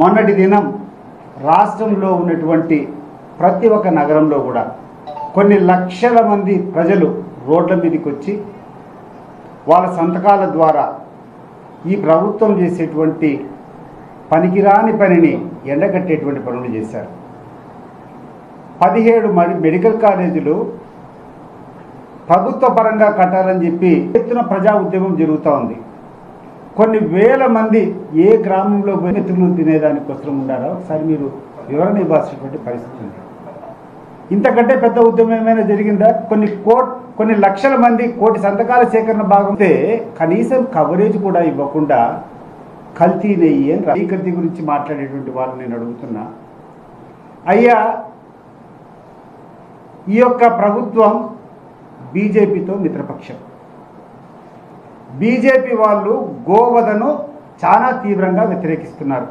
మొన్నటి దినం రాష్ట్రంలో ఉన్నటువంటి ప్రతి ఒక్క నగరంలో కూడా కొన్ని లక్షల మంది ప్రజలు రోడ్ల మీదకి వచ్చి వాళ్ళ సంతకాల ద్వారా ఈ ప్రభుత్వం చేసేటువంటి పనికిరాని పనిని ఎండగట్టేటువంటి పనులు చేశారు. పదిహేడు మెడికల్ కాలేజీలు ప్రభుత్వ పరంగా కట్టాలని చెప్పి ఎత్తున ప్రజా ఉద్యమం జరుగుతూ ఉంది. కొన్ని వేల మంది ఏ గ్రామంలో పోయి తినేదానికి కోసం ఉండారో ఒకసారి మీరు వివరణ ఇవ్వాల్సినటువంటి పరిస్థితి ఉంది. ఇంతకంటే పెద్ద ఉద్యమం ఏమైనా జరిగిందా? కొన్ని కోట్ కొన్ని లక్షల మంది కోటి సంతకాల సేకరణ భాగంతే కనీసం కవరేజ్ కూడా ఇవ్వకుండా కల్తీ నెయ్యి అని రా- గురించి మాట్లాడేటువంటి వాళ్ళు నేను అడుగుతున్నా. అయ్యా ఈ యొక్క ప్రభుత్వం బీజేపీతో మిత్రపక్షం. బీజేపీ వాళ్ళు గోవధను చాలా తీవ్రంగా వ్యతిరేకిస్తున్నారు.